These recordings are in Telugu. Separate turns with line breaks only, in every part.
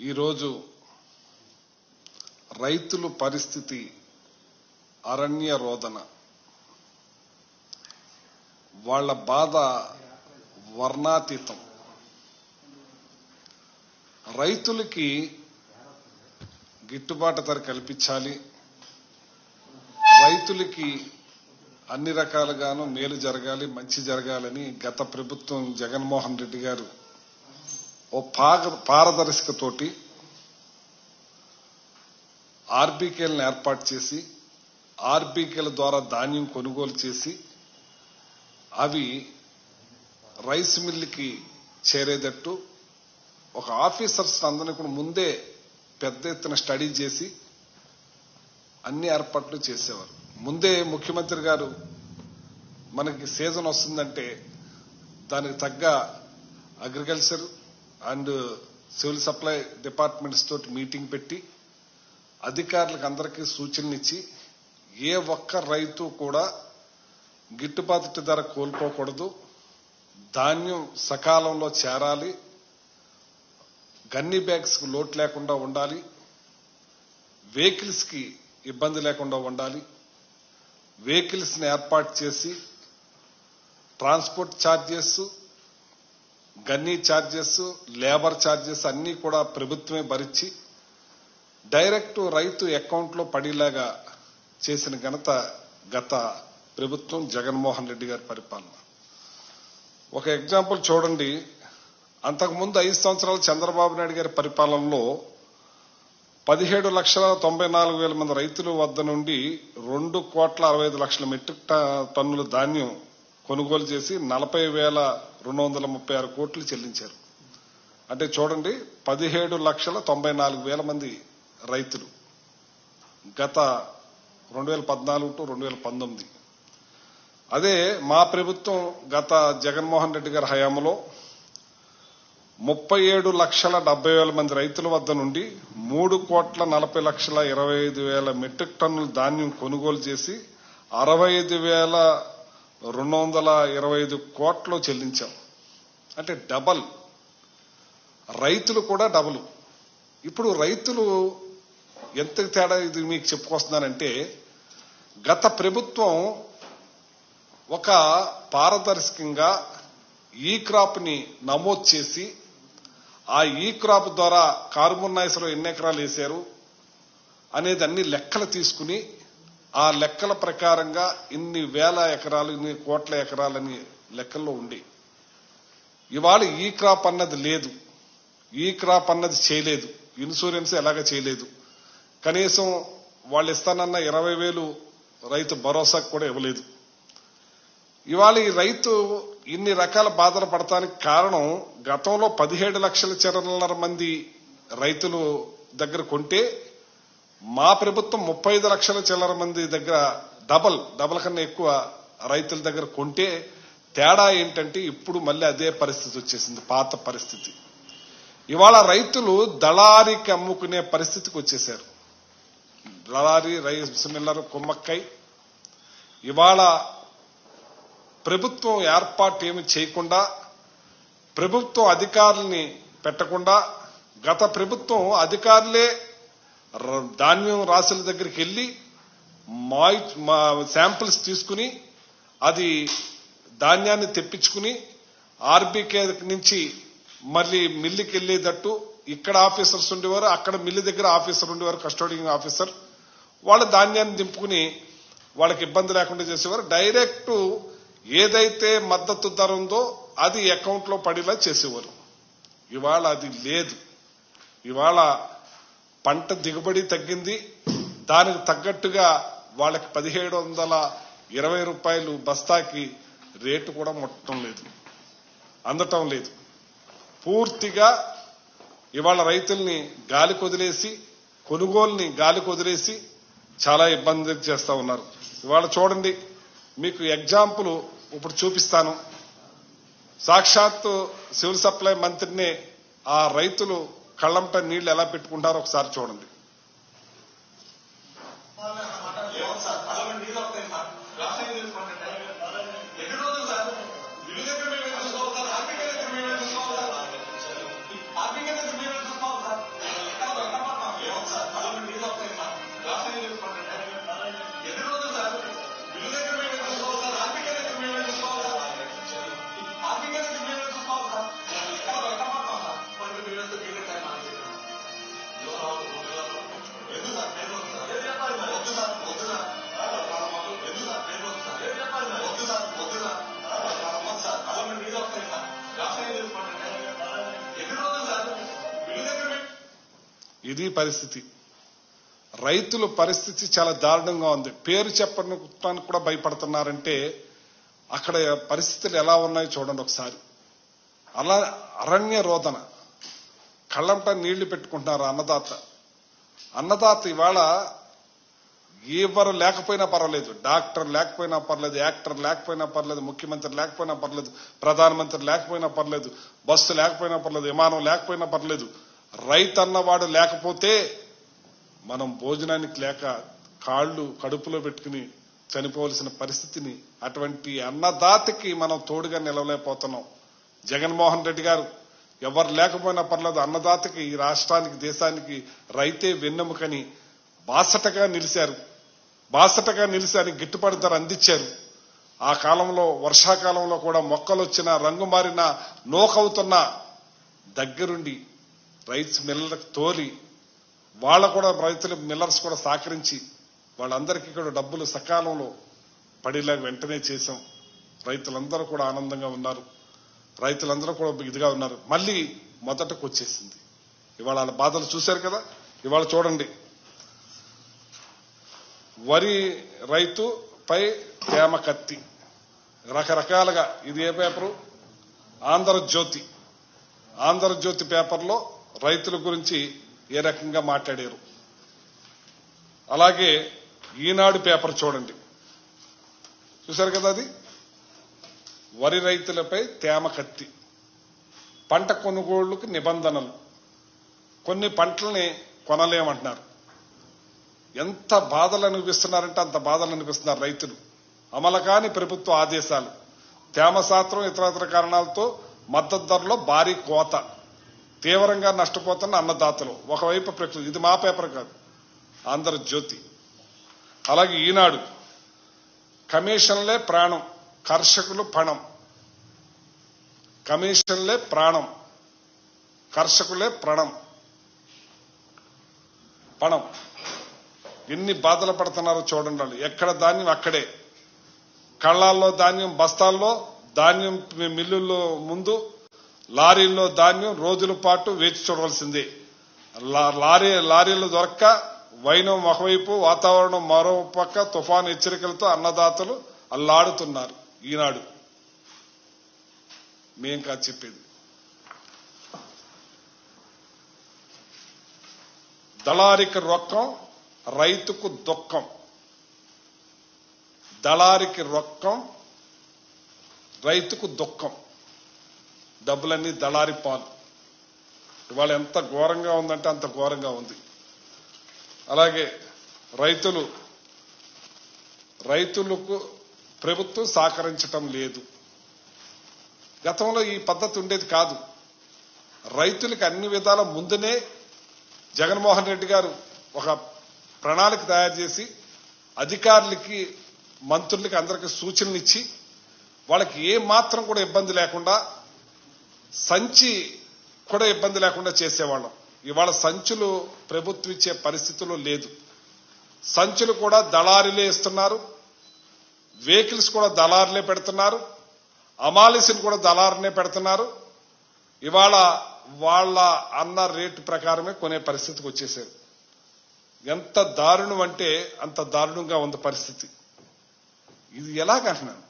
ఈరోజు రైతుల పరిస్థితి అరణ్య రోదన. వాళ్ళ బాధ వర్ణాతీతం. రైతులకి గిట్టుబాటు ధర కల్పించాలి. రైతులకి అన్ని రకాలుగాను మేలు జరగాలి మంచి జరగాలని గత ప్రభుత్వం జగన్మోహన్ రెడ్డి గారు ఓ పాగ పారదర్శకతోటి ఆర్బీకేలను ఏర్పాటు చేసి ఆర్బీకేల ద్వారా ధాన్యం కొనుగోలు చేసి అవి రైస్ మిల్లుకి చేరేటట్టు ఒక ఆఫీసర్స్ అందరినీ కూడా ముందే పెద్ద ఎత్తున స్టడీ చేసి అన్ని ఏర్పాట్లు చేసేవారు. ముందే ముఖ్యమంత్రి గారు మనకి సీజన్ వస్తుందంటే దానికి తగ్గ agriculture and civil supply departments తోటి మీటింగ్ పెట్టి అధికారులకు అందరికీ సూచనలు ఇచ్చి ఏ ఒక్క రైతు కూడా గిట్టుబాటు ధర కోల్పోకూడదు. ధాన్యం సకాలంలో చేరాలి. గన్ని బ్యాగ్స్కు లోటు లేకుండా ఉండాలి. వెహికల్స్కి ఇబ్బంది లేకుండా ఉండాలి. వెహికల్స్ని ఏర్పాటు చేసి transport charges gunny charges labour charges అన్ని కూడా ప్రభుత్వమే భరించి డైరెక్ట్ రైతు అకౌంట్లో పడేలాగా చేసిన ఘనత గత ప్రభుత్వం జగన్మోహన్ రెడ్డి గారి పరిపాలన. ఒక ఎగ్జాంపుల్ చూడండి. అంతకుముందు ఐదు సంవత్సరాలు చంద్రబాబు నాయుడు గారి పరిపాలనలో పదిహేడు లక్షల తొంభై నాలుగు వేల మంది రైతుల వద్ద నుండి రెండు కోట్ల అరవై ఐదు లక్షల మెట్రిక్ టన్నుల ధాన్యం కొనుగోలు చేసి నలభై వేల రెండు వందల ముప్పై ఆరు కోట్లు చెల్లించారు. అంటే చూడండి పదిహేడు లక్షల తొంభై నాలుగు వేల మంది రైతులు గత రెండు వేల పద్నాలుగు టు రెండు వేల పంతొమ్మిది. అదే మా ప్రభుత్వం గత జగన్మోహన్ రెడ్డి గారి హయాంలో ముప్పై ఏడు లక్షల డెబ్బై వేల మంది రైతుల వద్ద నుండి మూడు కోట్ల నలభై లక్షల ఇరవై ఐదు వేల మెట్రిక్ టన్నుల ధాన్యం కొనుగోలు చేసి అరవై ఐదు వేల రెండు వందల ఇరవై ఐదు కోట్లు చెల్లించాం. అంటే డబల్. రైతులు కూడా డబుల్. ఇప్పుడు రైతులు ఎంత తేడా ఇది మీకు చెప్పుకొస్తున్నానంటే గత ప్రభుత్వం ఒక పారదర్శకంగా ఈ క్రాప్ని నమోదు చేసి ఆ ఈ క్రాప్ ద్వారా కార్బన్ ఎన్ని ఎకరాలు వేశారు అనేది అన్ని లెక్కలు తీసుకుని ఆ లెక్కల ప్రకారంగా ఇన్ని వేల ఎకరాలు ఇన్ని కోట్ల ఎకరాలని లెక్కల్లో ఉండి ఇవాళ ఈ క్రాప్ అన్నది లేదు. ఈ క్రాప్ అన్నది చేయలేదు. ఇన్సూరెన్స్ ఎలాగ చేయలేదు. కనీసం వాళ్ళు ఇస్తానన్న ఇరవై వేలు రైతు భరోసాకు కూడా ఇవ్వలేదు. ఇవాళ ఈ రైతు ఇన్ని రకాల బాధలు పడటానికి కారణం గతంలో పదిహేడు లక్షల చిల్లర మంది రైతులు దగ్గర కొంటే మా ప్రభుత్వం ముప్పై ఐదు లక్షల చిల్లర మంది దగ్గర డబల్ డబల్ కన్నా ఎక్కువ రైతుల దగ్గర కొంటే తేడా ఏంటంటే ఇప్పుడు మళ్ళీ అదే పరిస్థితి వచ్చేసింది పాత పరిస్థితి. ఇవాళ రైతులు దళారికి అమ్ముకునే పరిస్థితికి వచ్చేశారు. దళారి రైస్ మిల్లర్ కుమ్మక్కై. ఇవాళ ప్రభుత్వం ఏర్పాటు ఏమి చేయకుండా ప్రభుత్వం అధికారుల్ని పెట్టకుండా గత ప్రభుత్వం అధికారులే ధాన్యం రాసుల దగ్గరికి వెళ్ళి మాయి మా శాంపిల్స్ తీసుకుని అది ధాన్యాన్ని తెప్పించుకుని ఆర్బీకే నుంచి మళ్ళీ మిల్లుకి వెళ్ళేటట్టు ఇక్కడ ఆఫీసర్స్ ఉండేవారు అక్కడ మిల్లు దగ్గర ఆఫీసర్ ఉండేవారు కస్టోడింగ్ ఆఫీసర్. వాళ్ళ ధాన్యాన్ని దింపుకుని వాళ్ళకి ఇబ్బంది లేకుండా చేసేవారు. డైరెక్ట్ ఏదైతే మద్దతు ధర ఉందో అది అకౌంట్లో పడేలా చేసేవారు. ఇవాళ అది లేదు. ఇవాళ పంట దిగుబడి తగ్గింది. దానికి తగ్గట్టుగా వాళ్ళకి పదిహేడు వందల ఇరవై రూపాయలు బస్తాకి రేటు కూడా ముట్టడం లేదు. అందటం లేదు. పూర్తిగా ఇవాళ రైతుల్ని గాలి కొదిలేసి కొనుగోలుని గాలి కొదిలేసి చాలా ఇబ్బంది చేస్తూ ఉన్నారు. ఇవాళ చూడండి మీకు ఎగ్జాంపుల్ ఇప్పుడు చూపిస్తాను. సాక్షాత్తు సివిల్ సప్లై మంత్రిని ఆ రైతులు కళ్ళంట నీళ్ళు ఎలా పెట్టుకుంటారో ఒకసారి చూడండి. ఇది పరిస్థితి. రైతుల పరిస్థితి చాలా దారుణంగా ఉంది. పేరు చెప్పడానికి కూడా భయపడుతున్నారంటే అక్కడ పరిస్థితులు ఎలా ఉన్నాయో చూడండి ఒకసారి. అలా అరణ్య రోదన. కళ్ళంట నీళ్ళు పెట్టుకుంటున్నారు అన్నదాత. అన్నదాత ఇవాళ ఎవరు లేకపోయినా పర్వాలేదు. డాక్టర్ లేకపోయినా పర్లేదు యాక్టర్ లేకపోయినా పర్లేదు ముఖ్యమంత్రి లేకపోయినా పర్లేదు ప్రధానమంత్రి లేకపోయినా పర్లేదు బస్సు లేకపోయినా పర్లేదు విమానం లేకపోయినా పర్లేదు రైతు అన్నవాడు లేకపోతే మనం భోజనానికి లేక కాళ్ళు కడుపులో పెట్టుకుని చనిపోవలసిన పరిస్థితిని అటువంటి అన్నదాతకి మనం తోడుగా నిలవలేకపోతున్నాం. జగన్మోహన్ రెడ్డి గారు ఎవరు లేకపోయినా పర్లేదు అన్నదాతకి ఈ రాష్ట్రానికి దేశానికి రైతే వెన్నెముకని బాసటగా నిలిచారు బాసటగా నిలిచారు గిట్టుబాటు ధర అందించారు. ఆ కాలంలో వర్షాకాలంలో కూడా మొక్కలు వచ్చినా రంగు మారిన నోకవుతున్నా దగ్గరుండి రైస్ మిల్లర్కి తోలి వాళ్ళ కూడా రైతులు మిల్లర్స్ కూడా సహకరించి వాళ్ళందరికీ కూడా డబ్బులు సకాలంలో పడేలాగా వెంటనే చేశాం. రైతులందరూ కూడా ఆనందంగా ఉన్నారు. రైతులందరూ కూడా ఇదిగా ఉన్నారు. మళ్ళీ మొదటకు వచ్చేసింది. ఇవాళ వాళ్ళ బాధలు చూశారు కదా? ఇవాళ చూడండి. వరి రైతుపై తేమ కత్తి. రకరకాలుగా ఇది ఏ పేపరు? ఆంధ్రజ్యోతి. ఆంధ్రజ్యోతి పేపర్లో రైతుల గురించి ఏ రకంగా మాట్లాడారు? అలాగే ఈనాడు పేపర్ చూడండి. చూశారు కదా అది? వరి రైతులపై తేమ కత్తి. పంట కొనుగోళ్ళకు నిబంధనలు. కొన్ని పంటల్ని కొనలేమంటున్నారు. ఎంత బాధలు అనిపిస్తున్నారంటే అంత బాధలు అనిపిస్తున్నారు రైతులు. అమలు కాని ప్రభుత్వ ఆదేశాలు. తేమ శాస్త్రం ఇతరతర కారణాలతో మద్దతు ధరలో భారీ కోత. తీవ్రంగా నష్టపోతున్న అన్నదాతలు. ఒకవైపు ప్రకృతి. ఇది మా పేపర్ కాదు. ఆంధ్రజ్యోతి అలాగే ఈనాడు కమిషన్లే ప్రాణం కర్షకులు పణం. కమిషన్లే ప్రాణం కర్షకులే ప్రణం. పణం. ఎన్ని బాధలు పడుతున్నారో చూడండి వాళ్ళు. ఎక్కడ ధాన్యం అక్కడే. కళ్ళాల్లో ధాన్యం బస్తాల్లో ధాన్యం మిల్లుల్లో ముందు లారీల్లో ధాన్యం రోజుల పాటు వేచి చూడవలసిందే. లా- లారీ లారీలు దొరక్క వైనం ఒకవైపు వాతావరణం మరో పక్క తుఫాను హెచ్చరికలతో అన్నదాతలు అల్లాడుతున్నారు ఈనాడు. మేం కాదు చెప్పేది. దళారికి రొక్కం రైతుకు దుఃఖం. దళారికి రొక్కం రైతుకు దుఃఖం. డబ్బులన్నీ దళారి పాలు ఇవాళ ఎంత ఘోరంగా ఉందంటే అంత ఘోరంగా ఉంది. అలాగే రైతులు రైతులకు ప్రభుత్వం సహకరించటం లేదు. గతంలో ఈ పద్ధతి ఉండేది కాదు. రైతులకు అన్ని విధాల ముందునే జగన్మోహన్ రెడ్డి గారు ఒక ప్రణాళిక తయారు చేసి అధికారులకి మంత్రులకి అందరికి సూచనలు ఇచ్చి వాళ్ళకి ఏ మాత్రం కూడా ఇబ్బంది లేకుండా సంచి కూడా ఇబ్బంది లేకుండా చేసేవాళ్ళం. ఇవాళ సంచులు ప్రభుత్వం ఇచ్చే పరిస్థితుల్లో లేదు. సంచులు కూడా దళారీలే ఇస్తున్నారు. వెహికల్స్ కూడా దళారులే పెడుతున్నారు. అమాలిసిని కూడా దళారునే పెడుతున్నారు. ఇవాళ వాళ్ళ అన్న రేటు ప్రకారమే కొనే పరిస్థితికి వచ్చేసారు. ఎంత దారుణం అంటే అంత దారుణంగా ఉంది పరిస్థితి. ఇది ఎలాగంటున్నాను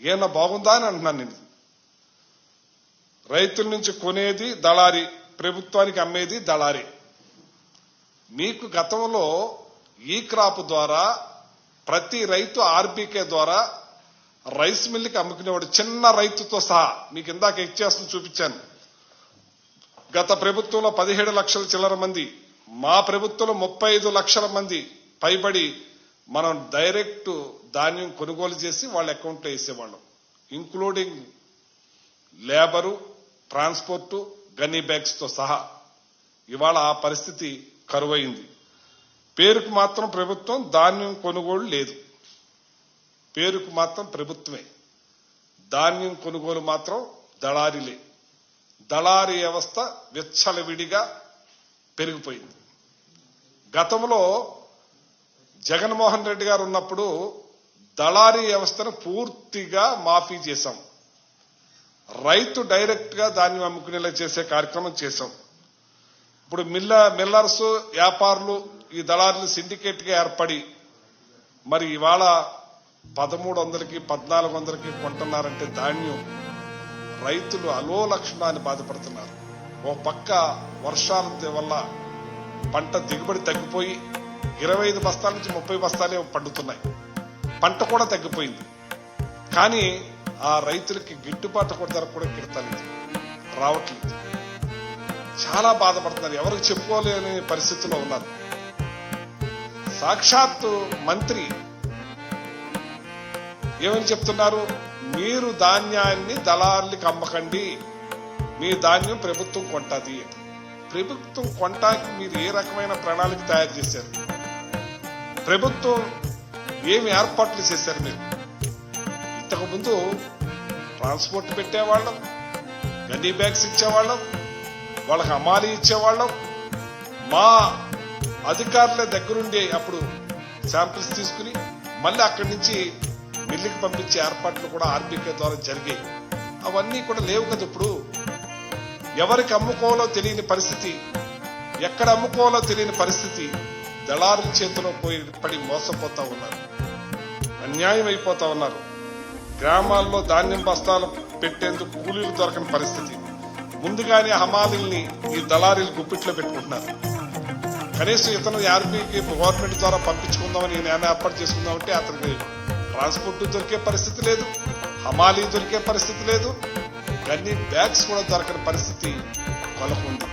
ఏమన్నా బాగుందా అని అంటున్నాను నేను. రైతుల నుంచి కొనేది దళారి ప్రభుత్వానికి అమ్మేది దళారి. మీకు గతంలో ఈ క్రాప్ ద్వారా ప్రతి రైతు ఆర్బీకే ద్వారా రైస్ మిల్లుకి అమ్ముకునేవాడు చిన్న రైతుతో సహా మీకు ఇందాక ఇచ్చేస్తుంది చూపించాను. గత ప్రభుత్వంలో పదిహేడు లక్షల చిల్లర మంది మా ప్రభుత్వంలో ముప్పై ఐదు లక్షల మంది పైబడి మనం డైరెక్ట్ ధాన్యం కొనుగోలు చేసి వాళ్ళ అకౌంట్లో వేసేవాళ్ళం. ఇంక్లూడింగ్ లేబరు ట్రాన్స్పోర్టు గన్నీ బ్యాగ్స్తో సహా ఇవాళ ఆ పరిస్థితి కరువైంది. పేరుకు మాత్రం ప్రభుత్వం ధాన్యం కొనుగోలు లేదు. పేరుకు మాత్రం ప్రభుత్వమే. ధాన్యం కొనుగోలు మాత్రం దళారిలే దళారి వ్యవస్థ విచ్చలవిడిగా పెరిగిపోయింది. గతంలో జగన్మోహన్ రెడ్డి గారు ఉన్నప్పుడు దళారీ వ్యవస్థను పూర్తిగా మాఫీ చేశాం. రైతు డైరెక్ట్గా ధాన్యం అమ్ముకునేలా చేసే కార్యక్రమం చేశాం. ఇప్పుడు మిల్ల మిల్లర్స్ వ్యాపారులు ఈ దళారులు సిండికేట్గా ఏర్పడి మరి ఇవాళ పదమూడు వందలకి పద్నాలుగు వందలకి కొంటున్నారంటే ధాన్యం రైతులు అలో లక్షణాన్ని బాధపడుతున్నారు. ఓ పక్క వర్షాల వల్ల పంట దిగుబడి తగ్గిపోయి ఇరవై ఐదు బస్తాల నుంచి ముప్పై బస్తాలే పండుతున్నాయి. పంట కూడా తగ్గిపోయింది. కానీ ఆ రైతులకి గిట్టుబాటు కూడా ధర కూడా కిడతలేదు రావట్లేదు. చాలా బాధపడుతున్నారు. ఎవరికి చెప్పుకోలేని పరిస్థితిలో ఉన్నారు. సాక్షాత్తు మంత్రి ఏమని చెప్తున్నారు? మీరు ధాన్యాన్ని దళారులకి అమ్మకండి. మీ ధాన్యం ప్రభుత్వం కొంటది. ప్రభుత్వం కొంటానికి మీరు ఏ రకమైన ప్రణాళిక తయారు చేశారు? ప్రభుత్వం ఏమి ఏర్పాట్లు చేశారు మీరు? ఇంతకుముందు ట్రాన్స్పోర్ట్ పెట్టేవాళ్ళం గనీ బ్యాగ్స్ ఇచ్చేవాళ్ళం వాళ్ళకి అమాలి ఇచ్చేవాళ్ళం. మా అధికారుల దగ్గరుండి అప్పుడు శాంపిల్స్ తీసుకుని మళ్ళీ అక్కడి నుంచి మిల్లుకి పంపించే ఏర్పాట్లు కూడా ఆర్బీకే ద్వారా జరిగాయి. అవన్నీ కూడా లేవు కదా ఇప్పుడు. ఎవరికి అమ్ముకోవాలో తెలియని పరిస్థితి ఎక్కడ అమ్ముకోవాలో తెలియని పరిస్థితి దళారుల చేతిలో పోయి పడి మోసపోతా ఉన్నారు అన్యాయం అయిపోతా ఉన్నారు. గ్రామాల్లో ధాన్యం బస్తాలు పెట్టేందుకు కూలీలు దొరకని పరిస్థితి. ముందుగానే హమాలీల్ని ఈ దళారీలు గుప్పిట్లో పెట్టుకుంటున్నారు. కనీసం ఇతను ఆర్మీకి గవర్నమెంట్ ద్వారా పంపించుకుందామని నేను ఏర్పాటు చేసుకుందామంటే అతనికి ట్రాన్స్పోర్ట్ దొరికే పరిస్థితి లేదు హమాలీ దొరికే పరిస్థితి లేదు. గన్ని బ్యాగ్స్ కూడా దొరకని పరిస్థితి కొలకుంది